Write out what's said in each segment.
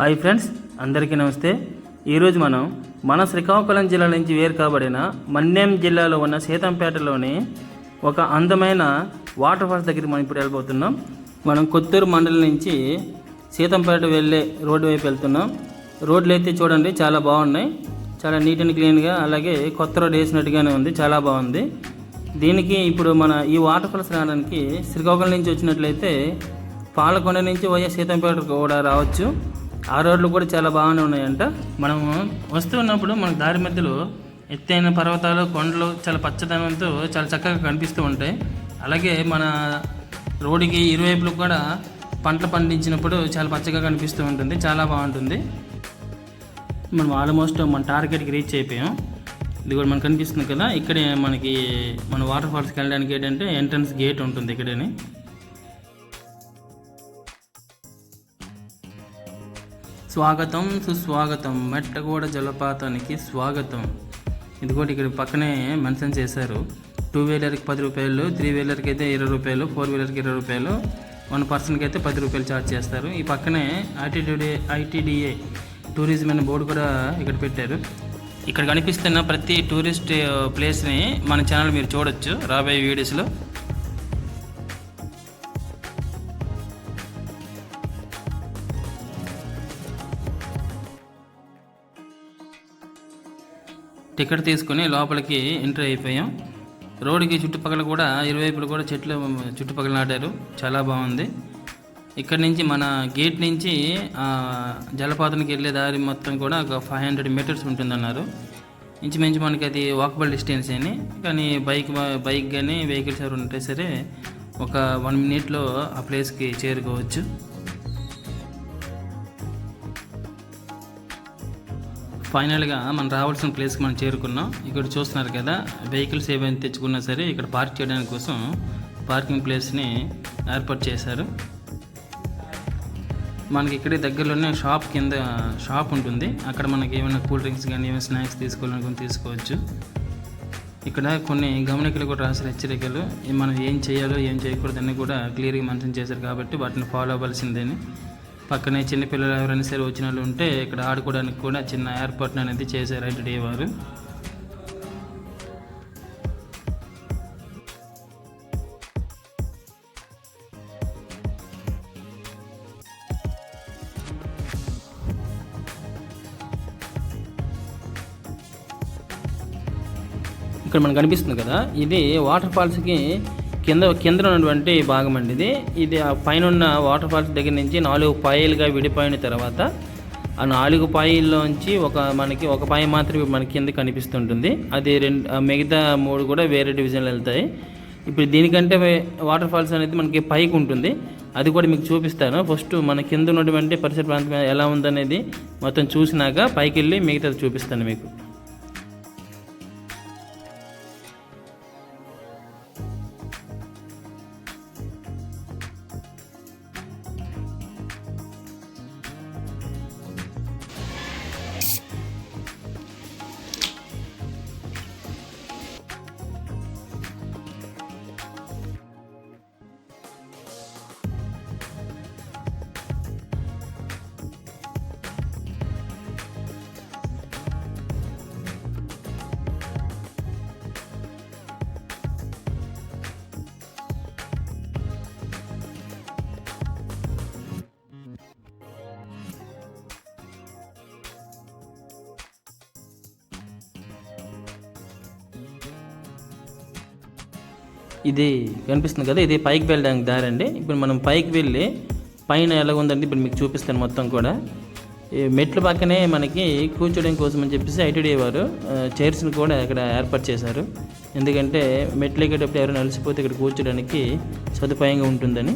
Hi friends అందరికీ నమస్తే. ఈరోజు మనం మన శ్రీకాకుళం జిల్లా నుంచి వేరు కాబడిన మన్యం జిల్లాలో ఉన్న సీతంపేటలోని ఒక అందమైన వాటర్ ఫాల్స్ దగ్గరికి మనం ఇప్పుడు వెళ్ళిపోతున్నాం మనం కొత్తూరు మండలం నుంచి సీతంపేట వెళ్ళే రోడ్డు వైపు వెళ్తున్నాం. రోడ్లు అయితే చూడండి చాలా బాగున్నాయి. చాలా నీట్ అండ్ క్లీన్గా అలాగే కొత్త రోడ్ వేసినట్టుగానే ఉంది చాలా బాగుంది. దీనికి ఇప్పుడు మన ఈ వాటర్ ఫాల్స్ రావడానికి శ్రీకాకుళం నుంచి వచ్చినట్లయితే పాలకొండ నుంచి వైఎస్ సీతంపేట కూడా రావచ్చు. ఆ రోడ్లు కూడా చాలా బాగానే ఉన్నాయంట. మనము వస్తున్నప్పుడు మనకు దారి మధ్యలో ఎత్తైన పర్వతాలు కొండలు చాలా పచ్చదనంతో చాలా చక్కగా కనిపిస్తూ ఉంటాయి. అలాగే మన రోడ్డుకి ఇరువైపులు కూడా పంటలు పండించినప్పుడు చాలా పచ్చగా కనిపిస్తూ ఉంటుంది. చాలా బాగుంటుంది. మనం ఆల్మోస్ట్ మన టార్గెట్కి రీచ్ అయిపోయాం. ఇది కూడా మనకు కనిపిస్తుంది కదా. ఇక్కడే మనకి మన వాటర్ ఫాల్స్కి వెళ్ళడానికి ఏంటంటే ఎంట్రన్స్ గేట్ ఉంటుంది ఇక్కడని. స్వాగతం సుస్వాగతం. మెట్టగూడ జలపాతానికి స్వాగతం. ఇది కూడా ఇక్కడ పక్కనే మెన్షన్ చేశారు. టూ వీలర్కి పది రూపాయలు త్రీ వీలర్కి అయితే ఇరవై రూపాయలు ఫోర్ వీలర్కి ఇరవై రూపాయలు వన్ పర్సన్కి అయితే పది రూపాయలు ఛార్జ్ చేస్తారు. ఈ పక్కనే ఐటీడీఏ ఐటీడీఏ టూరిజం అనే బోర్డు కూడా ఇక్కడ పెట్టారు. ఇక్కడ కనిపిస్తున్న ప్రతి టూరిస్ట్ ప్లేస్ని మన ఛానల్ మీరు చూడొచ్చు రాబోయే వీడియోస్లో. టికెట్ తీసుకుని లోపలికి ఎంట్రీ అయిపోయాం. రోడ్డుకి చుట్టుపక్కల కూడా ఇరువైపులు కూడా చెట్లు చుట్టుపక్కల నాటారు. చాలా బాగుంది. ఇక్కడ నుంచి మన గేట్ నుంచి జలపాతానికి వెళ్ళే దారి మొత్తం కూడా ఒక ఫైవ్ హండ్రెడ్ మీటర్స్ ఉంటుందన్నారు. ఇంచుమించు మనకి అది వాకబుల్ డిస్టెన్స్ అని. కానీ బైక్ బైక్ కానీ వెహికల్స్ ఎవరు ఉంటే సరే ఒక వన్ మినిట్లో ఆ ప్లేస్కి చేరుకోవచ్చు. ఫైనల్గా మనం రావాల్సిన ప్లేస్కి మనం చేరుకున్నాం. ఇక్కడ చూస్తున్నారు కదా వెహికల్స్ ఏమైనా తెచ్చుకున్నా సరే ఇక్కడ పార్క్ చేయడానికి కోసం పార్కింగ్ ప్లేస్ని ఏర్పాటు చేశారు. మనకి ఇక్కడే దగ్గరలోనే షాప్ కింద షాప్ ఉంటుంది. అక్కడ మనకి ఏమైనా కూల్ డ్రింక్స్ కానీ ఏమైనా స్నాక్స్ తీసుకోవాలనుకుని తీసుకోవచ్చు. ఇక్కడ కొన్ని గమనికలు కూడా రాసిన హెచ్చరికలు. మనం ఏం చేయాలో ఏం చేయకూడదని కూడా క్లియర్గా మెన్షన్ చేశారు కాబట్టి వాటిని ఫాలో అవ్వాల్సిందేని. పక్కనే చిన్నపిల్లలు ఎవరైనా సరే వచ్చిన వాళ్ళు ఉంటే ఇక్కడ ఆడుకోవడానికి కూడా చిన్న ఏర్పాటును అనేది చేశారు ఐటీడీ వారు. ఇక్కడ మనకు కనిపిస్తుంది కదా ఇది వాటర్ ఫాల్స్కి కింద కింద ఉన్నటువంటి భాగం అండి ఇది. ఇది ఆ పైన ఉన్న వాటర్ ఫాల్స్ దగ్గర నుంచి నాలుగు పాయలుగా విడిపోయిన తర్వాత ఆ నాలుగు పాయల్లోంచి ఒక మనకి ఒక పాయ మాత్రమే మనకి కింద కనిపిస్తుంటుంది. అది రెండు మిగతా మూడు కూడా వేరే డివిజన్లు వెళ్తాయి. ఇప్పుడు దీనికంటే వాటర్ ఫాల్స్ అనేది మనకి పైకి ఉంటుంది. అది కూడా మీకు చూపిస్తాను. ఫస్ట్ మన కింద ఉన్నటువంటి పరిసర ప్రాంతం ఎలా ఉందనేది మొత్తం చూసినాక పైకి వెళ్ళి మిగతాది చూపిస్తాను మీకు. ఇది కనిపిస్తుంది కదా ఇది పైకి వెళ్ళడానికి దారి అండి. ఇప్పుడు మనం పైకి వెళ్ళి పైన ఎలా ఉందండి ఇప్పుడు మీకు చూపిస్తాను మొత్తం కూడా. ఈ మెట్ల పక్కనే మనకి కూర్చోడం కోసం అని చెప్పేసి ఐటీడీ వారు చైర్స్ని కూడా ఇక్కడ ఏర్పాటు చేశారు. ఎందుకంటే మెట్లు ఎక్కేటప్పుడు ఎవరైనా అలసిపోతే ఇక్కడ కూర్చోడానికి సదుపాయంగా ఉంటుందని.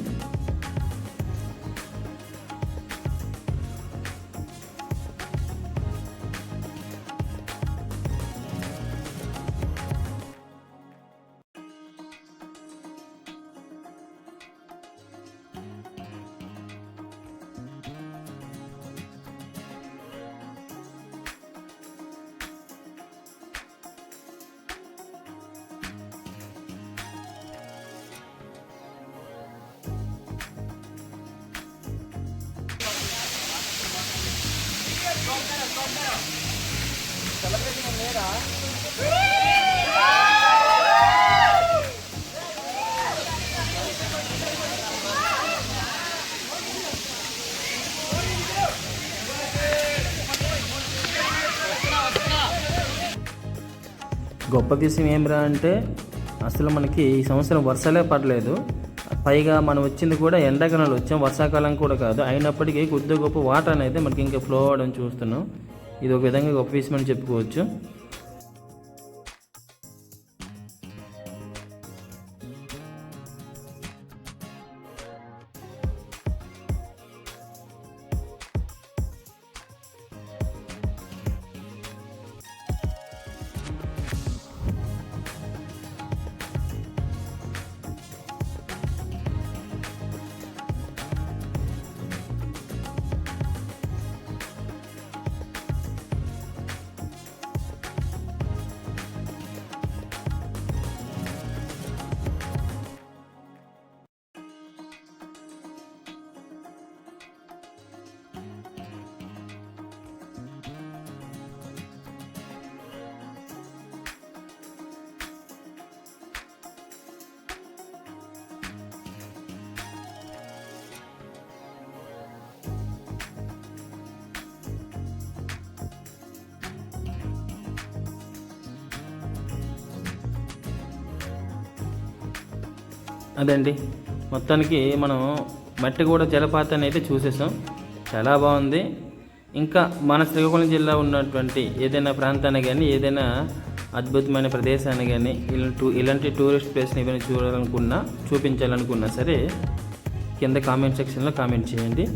గొప్ప విషయం ఏమిరా అంటే అసలు మనకి ఈ సంవత్సరం వర్షాలే పడలేదు. పైగా మనం వచ్చింది కూడా ఎండాకాలంలో వచ్చాం వర్షాకాలం కూడా కాదు. అయినప్పటికీ కొద్ది గొప్ప వాటర్ అనేది మనకి ఇంకా ఫ్లో అవ్వడం చూస్తున్నాం. ఇది ఒక విధంగా గొప్ప విషయం అని చెప్పుకోవచ్చు. అదండి. మొత్తానికి మనం మట్టి కూడా జలపాతాన్ని అయితే చూసేసాం. చాలా బాగుంది. ఇంకా మన శ్రీకాకుళం జిల్లా ఉన్నటువంటి ఏదైనా ప్రాంతాన్ని కానీ ఏదైనా అద్భుతమైన ప్రదేశాన్ని కానీ ఇలాంటి ఇలాంటి టూరిస్ట్ ప్లేస్ని ఏమైనా చూడాలనుకున్నా చూపించాలనుకున్నా సరే కింద కామెంట్ సెక్షన్లో కామెంట్ చేయండి.